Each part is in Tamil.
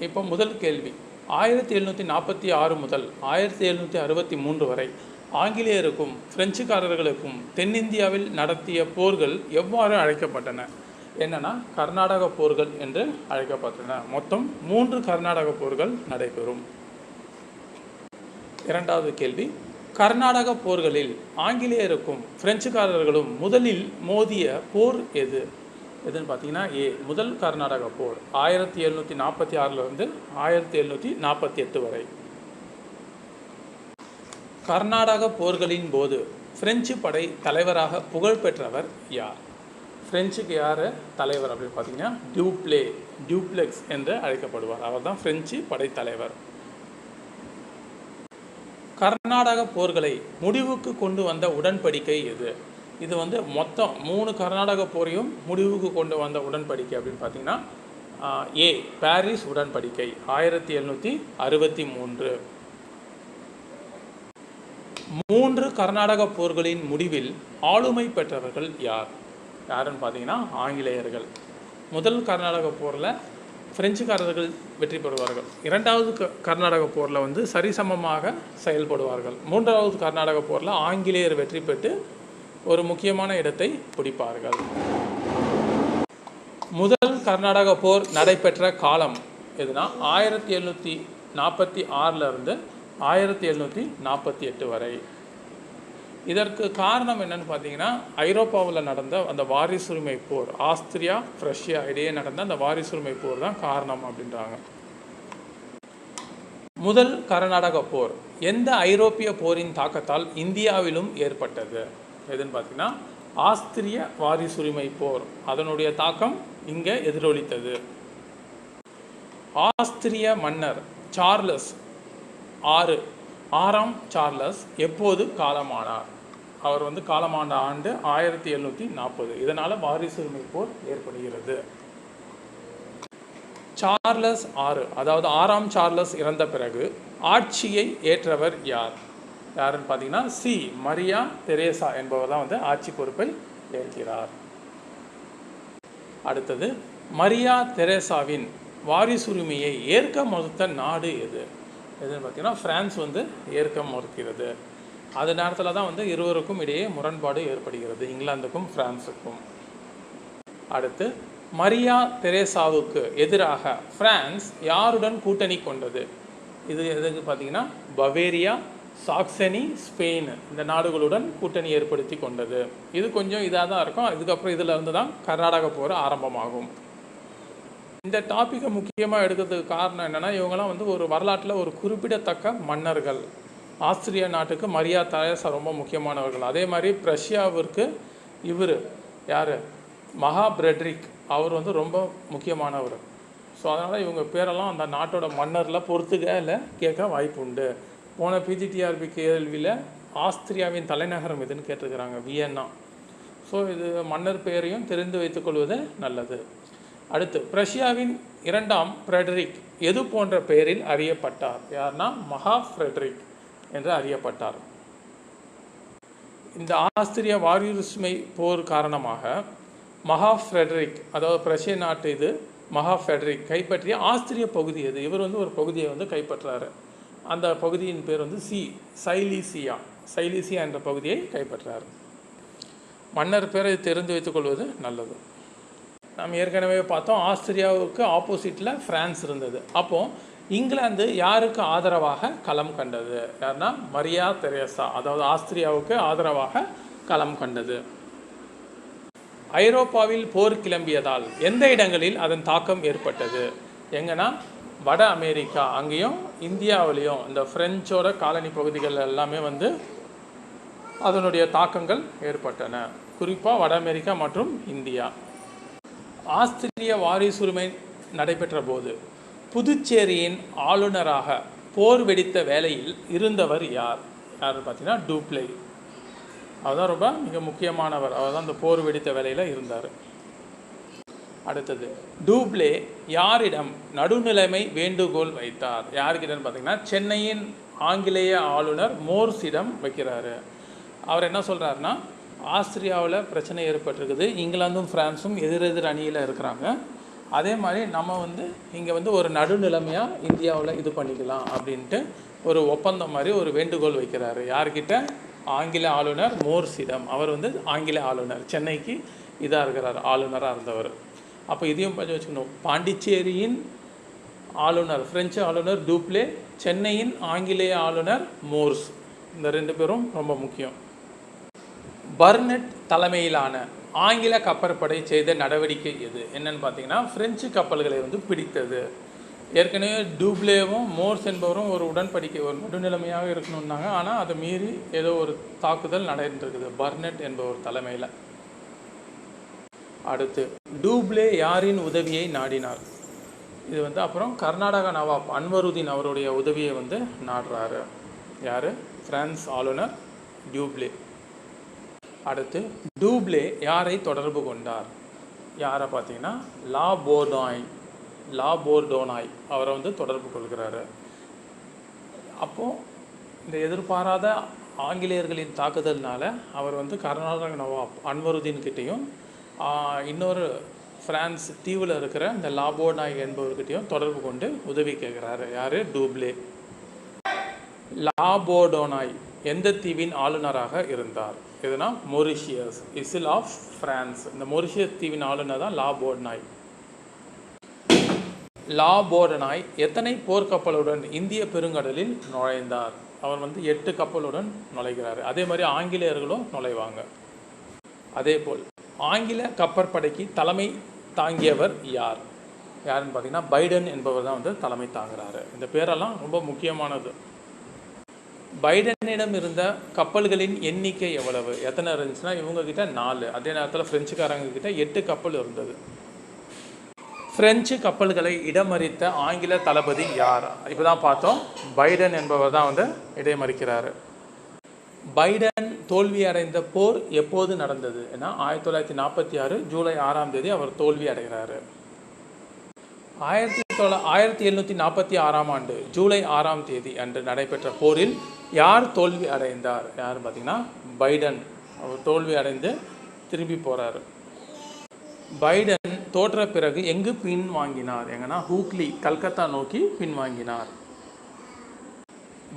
இப்போ முதல் கேள்வி. ஆயிரத்தி எழுநூற்றி நாற்பத்தி ஆறு முதல் ஆயிரத்தி எழுநூற்றி அறுபத்தி மூன்று வரை ஆங்கிலேயருக்கும் பிரெஞ்சுக்காரர்களுக்கும் தென்னிந்தியாவில் நடத்திய போர்கள் எவ்வாறு அழைக்கப்பட்டன? என்னன்னா கர்நாடக போர்கள் என்று அழைக்கப்பட்டன. மொத்தம் மூன்று கர்நாடக போர்கள் நடைபெறும். இரண்டாவது கேள்வி. கர்நாடக போர்களில் ஆங்கிலேயருக்கும் பிரெஞ்சுக்காரர்களும் முதலில் மோதிய போர் எது? எதுன்னு பார்த்தீங்கன்னா ஏ முதல் கர்நாடக போர் ஆயிரத்தி எழுநூற்றி நாற்பத்தி ஆறிலிருந்து ஆயிரத்தி எழுநூற்றி நாற்பத்தி எட்டு வரை. கர்நாடக போர்களின் போது பிரெஞ்சு படை தலைவராக புகழ் பெற்றவர் யார்? பிரெஞ்சுக்கு யார் தலைவர் அப்படின்னு பார்த்தீங்கன்னா டியூப்ளே டியூப்ளெக்ஸ் என்று அழைக்கப்படுவார். அவர் தான் பிரெஞ்சு படைத்தலைவர் கர்நாடக போர்களை முடிவுக்கு கொண்டு வந்த உடன்படிக்கை எது? இது வந்து மொத்தம் மூணு கர்நாடக போரையும் முடிவுக்கு கொண்டு வந்த உடன்படிக்கை அப்படின்னு பார்த்தீங்கன்னா ஏ பாரிஸ் உடன்படிக்கை ஆயிரத்தி எழுநூற்றி அறுபத்தி மூன்று. மூன்று கர்நாடக போர்களின் முடிவில் ஆளுமை பெற்றவர்கள் யார்? யாருன்னு பார்த்தீங்கன்னா ஆங்கிலேயர்கள். முதல் கர்நாடக போரில் பிரெஞ்சுக்காரர்கள் வெற்றி பெறுவார்கள். இரண்டாவது க கர்நாடக போரில் வந்து சரிசமமாக செயல்படுவார்கள். மூன்றாவது கர்நாடக போரில் ஆங்கிலேயர் வெற்றி பெற்று ஒரு முக்கியமான இடத்தை பிடிப்பார்கள். முதல் கர்நாடக போர் நடைபெற்ற காலம் எதுனா ஆயிரத்தி எழுநூற்றி நாற்பத்தி இருந்து ஆயிரத்தி எழுநூற்றி நாற்பத்தி எட்டு வரை. இதற்கு காரணம் என்னன்னு பார்த்தீங்கன்னா ஐரோப்பாவில் நடந்த அந்த வாரிசுரிமை போர் ஆஸ்திரியா ரஷ்யா இடையே நடந்த அந்த வாரிசுரிமை போர் தான் காரணம் அப்படின்றாங்க. முதல் கர்நாடக போர் எந்த ஐரோப்பிய போரின் தாக்கத்தால் இந்தியாவிலும் ஏற்பட்டது? எதுன்னு பார்த்தீங்கன்னா ஆஸ்திரிய வாரிசுரிமை போர். அதனுடைய தாக்கம் இங்கே எதிரொலித்தது. ஆஸ்திரிய மன்னர் சார்லஸ் ஆறு. ஆறாம் சார்லஸ் எப்போது காலமானார்? அவர் வந்து காலமான ஆண்டு ஆயிரத்தி எழுநூற்றி நாற்பது. இதனால் வாரிசுரிமை போர் ஏற்படுகிறது. சார்லஸ் ஆறு. அதாவது ஆறாம் சார்லஸ் இறந்த பிறகு ஆட்சியை ஏற்றவர் யார்? யாருன்னு பார்த்தீங்கன்னா சி. மரியா தெரேசா என்பவர் தான் வந்து ஆட்சி பொறுப்பை ஏற்கிறார். அடுத்தது மரியா தெரேசாவின் வாரிசுரிமையை ஏற்க மறுத்த நாடு எது? எதுன்னு பார்த்தீங்கன்னா பிரான்ஸ் வந்து ஏற்க மறுக்கிறது. அது நேரத்தில் தான் வந்து இருவருக்கும் இடையே முரண்பாடு ஏற்படுகிறது இங்கிலாந்துக்கும் ஃப்ரான்ஸுக்கும் அடுத்து மரியா தெரேசாவுக்கு எதிராக பிரான்ஸ் யாருடன் கூட்டணி கொண்டது? இது எதுக்கு பார்த்தீங்கன்னா பவேரியா சாக்சனி ஸ்பெயின் இந்த நாடுகளுடன் கூட்டணி ஏற்படுத்தி கொண்டது. இது கொஞ்சம் இதாக தான் இருக்கும். இதுக்கப்புறம் இதில் இருந்து தான் கர்நாடகா போகிற ஆரம்பமாகும். இந்த டாப்பிக்கை முக்கியமாக எடுக்கிறதுக்கு காரணம் என்னென்னா இவங்கெல்லாம் வந்து ஒரு வரலாற்றில் ஒரு குறிப்பிடத்தக்க மன்னர்கள். ஆஸ்திரிய நாட்டுக்கு மரியா தெரேசா ரொம்ப முக்கியமானவர்கள். அதே மாதிரி பிரஷ்யாவிற்கு இவர் யார்? மகா பிரெட்ரிக். அவர் வந்து ரொம்ப முக்கியமானவர். ஸோ அதனால் இவங்க பேரெல்லாம் அந்த நாட்டோட மன்னரில் பொறுத்துகையில் கேட்க வாய்ப்பு உண்டு போன பிஜிடிஆர்பி கேள்வியில் ஆஸ்திரியாவின் தலைநகரம் எதுன்னு கேட்டிருக்கிறாங்க வியன்னா. ஸோ இது மன்னர் பெயரையும் தெரிந்து வைத்துக்கொள்வது நல்லது. அடுத்து பிரஷ்யாவின் இரண்டாம் ஃப்ரெட்ரிக் எது போன்ற பெயரில் அறியப்பட்டார்? யார்னா மகா ஃப்ரெட்ரிக் என்று அறியப்பட்டார். இந்த ஆஸ்திரிய வாரியுரிமை போர் காரணமாக மகா ஃப்ரெட்ரிக் அதாவது பிரஷ்ய நாட்டு இது மகா ஃபெட்ரிக் கைப்பற்றிய ஆஸ்திரிய பகுதி இது இவர் வந்து ஒரு பகுதியை வந்து கைப்பற்றுறாரு அந்த பகுதியின் பேர் வந்து சி சைலீசியா. சைலீசியா என்ற பகுதியை கைப்பற்றார். மன்னர் பேரை தெரிந்து வைத்துக்கொள்வது நல்லது. நாம் ஏற்கனவே பார்த்தோம் ஆஸ்திரியாவுக்கு ஆப்போசிட்டில் ஃப்ரான்ஸ் இருந்தது. அப்போது இங்கிலாந்து யாருக்கு ஆதரவாக களம் கண்டது? யாருன்னா மரியா தெரேசா அதாவது ஆஸ்திரியாவுக்கு ஆதரவாக களம் கண்டது. ஐரோப்பாவில் போர் கிளம்பியதால் எந்த இடங்களில் அதன் தாக்கம் ஏற்பட்டது? எங்கன்னா வட அமெரிக்கா அங்கேயும் இந்தியாவிலையும் இந்த பிரெஞ்சோட காலனி பகுதிகள் எல்லாமே வந்து அதனுடைய தாக்கங்கள் ஏற்பட்டன. குறிப்பாக வட அமெரிக்கா மற்றும் இந்தியா. ஆஸ்திரிய வாரிசுரிமை நடைபெற்ற போது புதுச்சேரியின் ஆளுநராக போர் வெடித்த வேலையில் இருந்தவர் யார்? யார் பார்த்தீங்கன்னா டூப்ளே. அவர் தான் ரொம்ப மிக முக்கியமானவர். அவர் தான் அந்த போர் வெடித்த வேலையில் இருந்தார். அடுத்தது டூப்ளே யாரிடம் நடுநிலைமை வேண்டுகோள் வைத்தார்? யாருக்கிட்டன்னு பார்த்தீங்கன்னா சென்னையின் ஆங்கிலேய ஆளுநர் மோர்ஸிடம் வைக்கிறாரு. அவர் என்ன சொல்கிறாருன்னா ஆஸ்திரியாவில் பிரச்சனை ஏற்பட்டிருக்குது இங்கிலாந்தும் ஃப்ரான்ஸும் எதிரெதிர் அணியில் இருக்கிறாங்க. அதே மாதிரி நம்ம வந்து இங்கே வந்து ஒரு நடுநிலைமையாக இந்தியாவில் இது பண்ணிக்கலாம் அப்படின்ட்டு ஒரு ஒப்பந்தம் மாதிரி ஒரு வேண்டுகோள் வைக்கிறாரு. யார்கிட்ட? ஆங்கில ஆளுநர் மோர்ஸிடம் அவர் வந்து ஆங்கில ஆளுநர். சென்னைக்கு இதாக இருக்கிறார் ஆளுநராக இருந்தவர். அப்போ இதையும் கொஞ்சம் வச்சுக்கணும். பாண்டிச்சேரியின் ஆளுநர் பிரெஞ்சு ஆளுநர் டூப்ளே சென்னையின் ஆங்கிலேய ஆளுநர் மோர்ஸ் இந்த ரெண்டு பேரும் ரொம்ப முக்கியம். பர்னட் தலைமையிலான ஆங்கில கப்பற்படை செய்த நடவடிக்கை எது? என்னன்னு பார்த்தீங்கன்னா பிரெஞ்சு கப்பல்களை வந்து பிடித்தது. ஏற்கனவே டூப்ளேவும் மோர்ஸ் என்பவரும் ஒரு உடன்படிக்கை ஒரு நடுநிலைமையாக இருக்கணும்னாங்க. ஆனால் அதை மீறி ஏதோ ஒரு தாக்குதல் நடந்துருக்குது. பர்னட் என்பவர் தலைமையில். அடுத்து டூப்ளே யாரின் உதவியை நாடினார்? இது வந்து அப்புறம் கர்நாடக நவாப் அன்வருதீன் அவருடைய உதவியை வந்து நாடுறாரு. யார்? பிரான்ஸ் ஆளுநர் டியூப்ளே அடுத்து டூப்ளே யாரை தொடர்பு கொண்டார்? யாரை பார்த்தீங்கன்னா லா போர்டாய் லா போர்டோனாய் அவரை வந்து தொடர்பு கொள்கிறாரு. அப்போது இந்த எதிர்பாராத ஆங்கிலேயர்களின் தாக்குதல்னால அவர் வந்து கர்நாடக நவாப் அன்வருதீன் கிட்டேயும் இன்னொரு ஃப்ரான்ஸ் தீவில் இருக்கிற இந்த லாபோனாய் என்பவர்கிட்டையும் தொடர்பு கொண்டு உதவி கேட்குறாரு. யார்? டூப்ளே. லாபோடோனாய் எந்த தீவின் ஆளுநராக இருந்தார்? இதுனா மொரிஷியஸ் இசில் ஆஃப் ஃப்ரான்ஸ். இந்த மொரிஷியஸ் தீவின் ஆளுநர் தான் லாபோடனாய் லாபோடனாய் எத்தனை போர்க்கப்பலுடன் இந்திய பெருங்கடலில் நுழைந்தார்? அவர் வந்து எட்டு கப்பலுடன் நுழைகிறார். அதே மாதிரி ஆங்கிலேயர்களும் நுழைவாங்க. அதே போல் ஆங்கில கப்பற்படைக்கு தலைமை தாங்கியவர் யார்? யாருன்னு பார்த்தீங்கன்னா பைடன் என்பவர் தான் வந்து தலைமை தாங்குறாரு. இந்த பேரெல்லாம் ரொம்ப முக்கியமானது. பைடனிடம் இருந்த கப்பல்களின் எண்ணிக்கை எவ்வளவு? எத்தனை இருந்துச்சுன்னா இவங்கக்கிட்ட நாலு. அதே நேரத்தில் ஃப்ரெஞ்சுக்காரங்க கிட்ட எட்டு கப்பல் இருந்தது. ஃப்ரெஞ்சு கப்பல்களை இடமறித்த ஆங்கில தளபதி யார்? இப்போ தான் பார்த்தோம். பைடன் என்பவர் தான் வந்து இடைமறிக்கிறாரு. பைடன் தோல்வி அடைந்த போர் எப்போது நடந்தது ஏன்னா ஆயிரத்தி தொள்ளாயிரத்தி நாற்பத்தி ஆறு ஜூலை ஆறாம் தேதி அவர் தோல்வி அடைகிறாரு. ஆயிரத்தி தொள்ள ஆயிரத்தி எழுநூற்றி நாற்பத்தி ஆறாம் ஆண்டு ஜூலை ஆறாம் தேதி அன்று நடைபெற்ற போரில் யார் தோல்வி அடைந்தார்? யார் பார்த்தீங்கன்னா பைடன். அவர் தோல்வி அடைந்து திரும்பி போகிறார் பைடன் தோற்ற பிறகு எங்கு பின் வாங்கினார் எங்கன்னா ஹூக்லி கல்கத்தா நோக்கி பின்வாங்கினார்.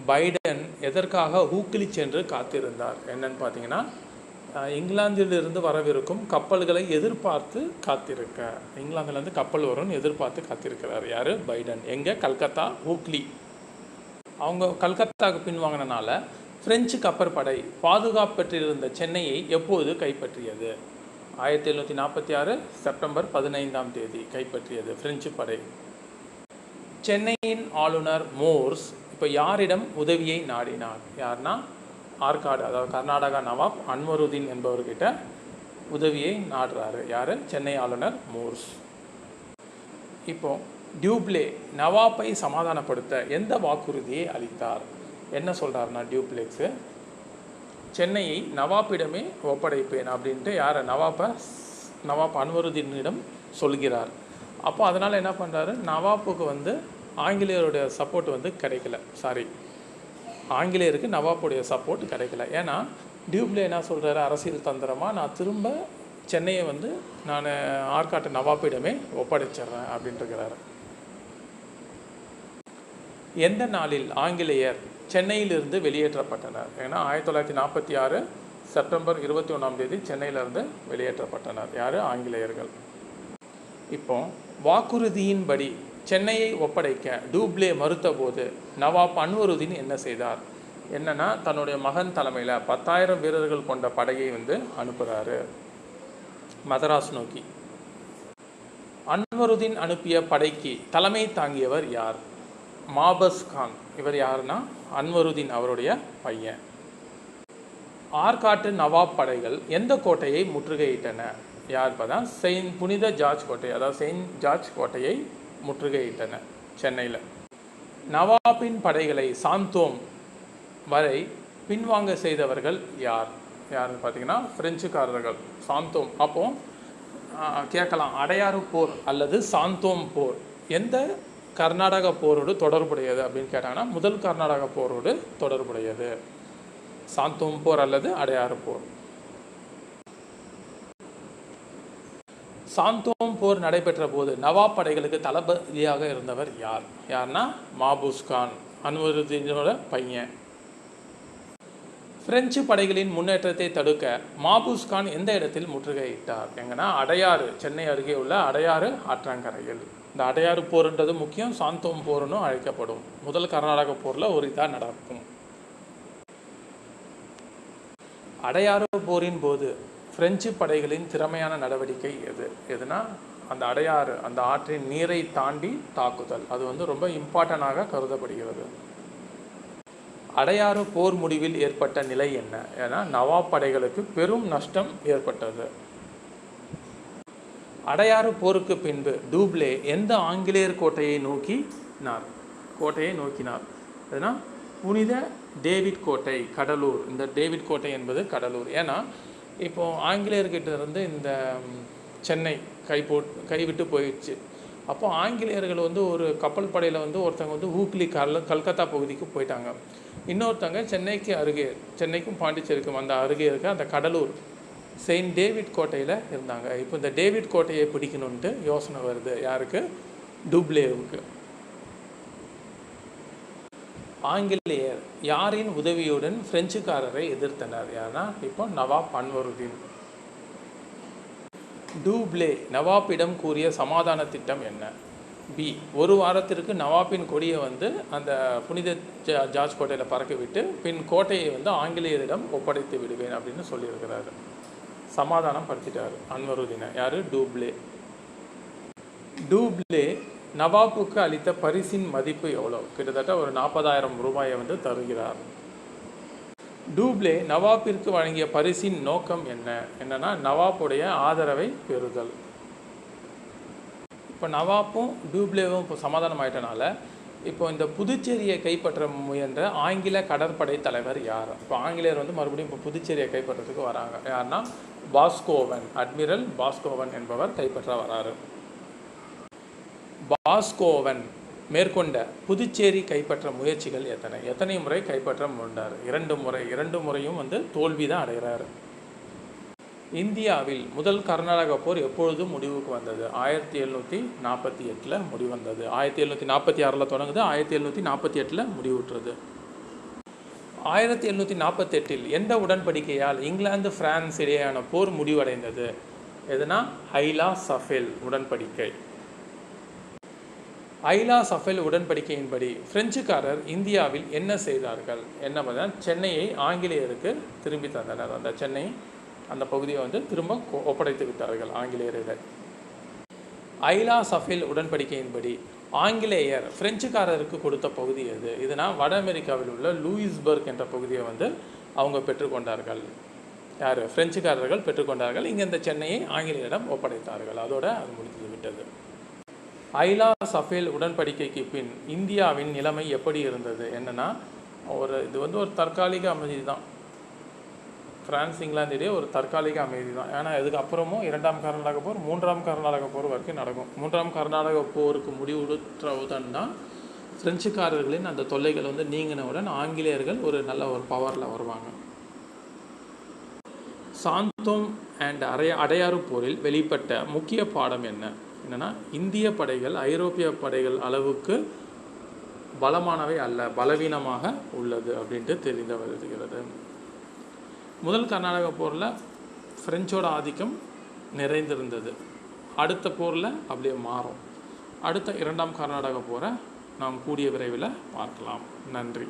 பைடன் எதற்காக ஊக்கிலி சென்று காத்திருந்தார்? என்னன்னு பார்த்தீங்கன்னா இங்கிலாந்திலிருந்து வரவிருக்கும் கப்பல்களை எதிர்பார்த்து காத்திருக்க. இங்கிலாந்துலேருந்து கப்பல் வரும்னு எதிர்பார்த்து காத்திருக்கிறார். யார்? பைடன். எங்கே? கல்கத்தா ஹூக்லி. அவங்க கல்கத்தாவுக்கு பின்வாங்கினனால பிரெஞ்சு கப்பற்படை பாதுகாப்பு பெற்றிருந்த சென்னையை எப்போது கைப்பற்றியது? ஆயிரத்தி எழுநூற்றி நாற்பத்தி ஆறு செப்டம்பர் பதினைந்தாம் தேதி கைப்பற்றியது பிரெஞ்சு படை. சென்னையின் ஆளுநர் மோர்ஸ் இப்போ யாரிடம் உதவியை நாடினார்? யார்னா ஆற்காடு அதாவது கர்நாடகா நவாப் அன்வருதீன் என்பவர்கிட்ட உதவியை நாடுறாரு. யார்? சென்னை ஆளுநர் மோர்ஸ். இப்போ டியூப்ளே நவாப்பை சமாதானப்படுத்த எந்த வாக்குறுதியை அளித்தார்? என்ன சொல்கிறாருன்னா டியூப்ளேக்ஸு? சென்னையை நவாப்பிடமே ஒப்படைப்பேன் அப்படின்ட்டு யாரை? நவாப்பை நவாப் அன்வருதீனிடம் சொல்கிறார். அப்போ அதனால் என்ன பண்ணுறாரு நவாப்புக்கு வந்து ஆங்கிலேயருடைய சப்போர்ட் வந்து கிடைக்கல. சாரி ஆங்கிலேயருக்கு நவாப்புடைய சப்போர்ட் கிடைக்கல. ஏன்னா டியூப்ளே என்ன சொல்கிறாரு அரசியல் தந்திரமாக நான் திரும்ப சென்னையை வந்து நான் ஆற்காட்டு நவாப்பிடமே ஒப்படைச்சிடுறேன் அப்படின்ட்டுருக்கிறாரு எந்த நாளில் ஆங்கிலேயர் சென்னையிலிருந்து வெளியேற்றப்பட்டனர்? ஏன்னா ஆயிரத்தி தொள்ளாயிரத்தி நாற்பத்தி ஆறு செப்டம்பர் இருபத்தி ஒன்றாம் தேதி சென்னையிலிருந்து வெளியேற்றப்பட்டனர். யார்? ஆங்கிலேயர்கள். இப்போ வாக்குறுதியின்படி சென்னையை ஒப்படைக்க டூப்ளே மறுத்தபோது நவாப் அன்வருதீன் என்ன செய்தார்? என்னன்னா தன்னுடைய மகன் தலைமையில் பத்தாயிரம் வீரர்கள் கொண்ட படையை வந்து அனுப்புகிறாரு மதராஸ் நோக்கி. அன்வருதீன் அனுப்பிய படைக்கு தலைமை தாங்கியவர் யார்? மாபஸ் கான். இவர் யாருன்னா? அன்வருதீன் அவருடைய பையன். ஆற்காட்டு நவாப் படைகள் எந்த கோட்டையை முற்றுகையிட்டன? யார் பார்த்தா செயின் புனித ஜார்ஜ் கோட்டை. அதாவது செயின்ட் ஜார்ஜ் கோட்டையை முற்றுகையிட்டன சென்னையில். நவாபின் படைகளை சாந்தோம் வரை பின்வாங்க செய்தவர்கள் யார்? யாருன்னு பார்த்தீங்கன்னா பிரெஞ்சுக்காரர்கள். சாந்தோம். அப்போ கேட்கலாம். அடையாறு போர் அல்லது சாந்தோம் போர். எந்த கர்நாடக போரோடு தொடர்புடையது அப்படின்னு கேட்டாங்கன்னா முதல் கர்நாடக போரோடு தொடர்புடையது. சாந்தோம் போர் அல்லது அடையாறு போர். சாந்தோம் போர் நடைபெற்ற போது நவாப் படைகளுக்கு தளபதியாக இருந்தவர் யார்? யார்னா? மாபூஸ் கான் அன்வருதீனோட பையன். பிரெஞ்சு படைகளின் முன்னேற்றத்தை தடுக்க மாபூஸ் கான் எந்த இடத்தில் முற்றுகையிட்டார்? எங்கன்னா அடையாறு சென்னை அருகே உள்ள அடையாறு ஆற்றங்கரையில். இந்த அடையாறு போருன்றது முக்கியம் சாந்தோம் போர்னு அழைக்கப்படும். முதல் கர்நாடக போரில் ஒரு இதாக நடக்கும். அடையாறு போரின் போது பிரெஞ்சு படைகளின் திறமையான நடவடிக்கை எது? எதுனா அந்த அடையாறு அந்த ஆற்றின் நீரை தாண்டி தாக்குதல். அது வந்து ரொம்ப இம்பார்ட்டனாக கருதப்படுகிறது. அடையாறு போர் முடிவில் ஏற்பட்ட நிலை என்ன? ஏன்னா நவாப் படைகளுக்கு பெரும் நஷ்டம் ஏற்பட்டது. அடையாறு போருக்கு பின்பு டூப்ளே எந்த ஆங்கிலேயர் கோட்டையை நோக்கினார்? கோட்டையை நோக்கினார். ஏன்னா புனித டேவிட் கோட்டை கடலூர். இந்த டேவிட் கோட்டை என்பது கடலூர். ஏன்னா இப்போது ஆங்கிலேயர்கிட்ட இருந்து இந்த சென்னை கை போட் கைவிட்டு போயிடுச்சு. அப்போது ஆங்கிலேயர்கள் வந்து ஒரு கப்பல் படையில் வந்து ஒருத்தவங்க வந்து ஹூக்லி கல் கல்கத்தா பகுதிக்கு போயிட்டாங்க. இன்னொருத்தவங்க சென்னைக்கு அருகே சென்னைக்கும் பாண்டிச்சேரிக்கும் அந்த அருகே இருக்க அந்த கடலூர் செயின்ட் டேவிட் கோட்டையில் இருந்தாங்க. இப்போ இந்த டேவிட் கோட்டையை பிடிக்கணுன்ட்டு யோசனை வருது. யாருக்கு? டூப்ளேவுக்கு. ஆங்கிலேயர் யாரின் உதவியுடன் பிரெஞ்சுக்காரரை எதிர்த்தனர். யாருன்னா இப்போ நவாப் அன்வருதீன் டூப்ளே நவாப்பிடம் கூறிய சமாதான திட்டம் என்ன? பி ஒரு வாரத்திற்கு நவாப்பின் கொடியை வந்து அந்த புனித ஜா- ஜார்ஜ் கோட்டையில் பறக்க விட்டு பின் கோட்டையை வந்து ஆங்கிலேயரிடம் ஒப்படைத்து விடுவேன் அப்படின்னு சொல்லியிருக்கிறாரு. சமாதானம் படுத்திட்டார் அன்வருதீனை. யார்? டூப்ளே. டூப்ளே நவாப்புக்கு அளித்த பரிசின் மதிப்பு எவ்வளோ? கிட்டத்தட்ட ஒரு நாற்பதாயிரம் ரூபாயை வந்து தருகிறார். டூப்ளே நவாப்பிற்கு வழங்கிய பரிசின் நோக்கம் என்ன? என்னன்னா நவாப்புடைய ஆதரவை பெறுதல். இப்போ நவாப்பும் டூப்ளேவும் இப்போ சமாதானம் ஆயிட்டனால இப்போ இந்த புதுச்சேரியை கைப்பற்ற முயன்ற ஆங்கில கடற்படை தலைவர் யார்? இப்போ ஆங்கிலேயர் வந்து மறுபடியும் இப்போ புதுச்சேரியை கைப்பற்றதுக்கு வராங்க. யாருன்னா பாஸ்கோவன் அட்மிரல் பாஸ்கோவன் என்பவர் கைப்பற்ற வராரு. பாஸ்கோவன் மேற்கொண்ட புதுச்சேரி கைப்பற்ற முயற்சிகள் எத்தனை? எத்தனை முறை கைப்பற்ற முண்டார் இரண்டு முறை இரண்டு முறையும் வந்து தோல்வி தான் அடைகிறார். இந்தியாவில் முதல் கர்நாடக போர் எப்பொழுது முடிவுக்கு வந்தது? ஆயிரத்தி எழுநூற்றி நாற்பத்தி எட்டில் முடிவந்தது. ஆயிரத்தி எழுநூற்றி நாற்பத்தி ஆறில் தொடங்குது. ஆயிரத்தி எழுநூற்றி நாற்பத்தி எட்டில் முடிவுற்றது. ஆயிரத்தி எழுநூற்றி நாற்பத்தெட்டில் எந்த உடன்படிக்கையால் இங்கிலாந்து பிரான்ஸ் இடையேயான போர் முடிவடைந்தது? எதுனா? ஹைலா சஃபேல் உடன்படிக்கை. ஐலா சஃபெல் உடன்படிக்கையின்படி பிரெஞ்சுக்காரர் இந்தியாவில் என்ன செய்தார்கள் என்ன பண்ணால் சென்னையை ஆங்கிலேயருக்கு திரும்பி தந்தனர். அந்த சென்னை அந்த பகுதியை வந்து திரும்ப ஒப்படைத்து விட்டார்கள் ஆங்கிலேயரிடம் ஐலா சஃபெல் உடன்படிக்கையின்படி ஆங்கிலேயர் பிரெஞ்சுக்காரருக்கு கொடுத்த பகுதி எது? இதுனா வட அமெரிக்காவில் உள்ள லூயிஸ்பர்க் என்ற பகுதியை வந்து அவங்க பெற்றுக்கொண்டார்கள். யார்? பிரெஞ்சுக்காரர்கள் பெற்றுக்கொண்டார்கள். இங்கே இந்த சென்னையை ஆங்கிலேயரிடம் ஒப்படைத்தார்கள். அதோட அது முடிந்து விட்டது. ஐலா சஃபேல் உடன்படிக்கைக்கு பின் இந்தியாவின் நிலைமை எப்படி இருந்தது? என்னென்னா ஒரு இது வந்து ஒரு தற்காலிக அமைதி தான் பிரான்ஸ் இங்கிலாந்து ஒரு தற்காலிக அமைதி தான் ஏன்னா இதுக்கப்புறமும் இரண்டாம் கர்நாடக போர் மூன்றாம் கர்நாடக போர் வரைக்கும் நடக்கும். மூன்றாம் கர்நாடக போருக்கு முடிவுற்றவுடன் தான் பிரெஞ்சுக்காரர்களின் அந்த தொல்லைகள் வந்து நீங்கினவுடன் ஆங்கிலேயர்கள் ஒரு நல்ல ஒரு பவரில் வருவாங்க. சாந்தோம் அண்ட் அடைய அடையாறு போரில் வெளிப்பட்ட முக்கிய பாடம் என்ன? என்னென்னா இந்திய படைகள் ஐரோப்பிய படைகள் அளவுக்கு பலமானவை அல்ல பலவீனமாக உள்ளது அப்படின்ட்டு தெரிந்து வருகிறது. முதல் கர்நாடக போரில் பிரெஞ்சோட ஆதிக்கம் நிறைந்திருந்தது. அடுத்த போரில் அப்படியே மாறும். அடுத்த இரண்டாம் கர்நாடக போரை நாம் கூடிய விரைவில் பார்க்கலாம். நன்றி.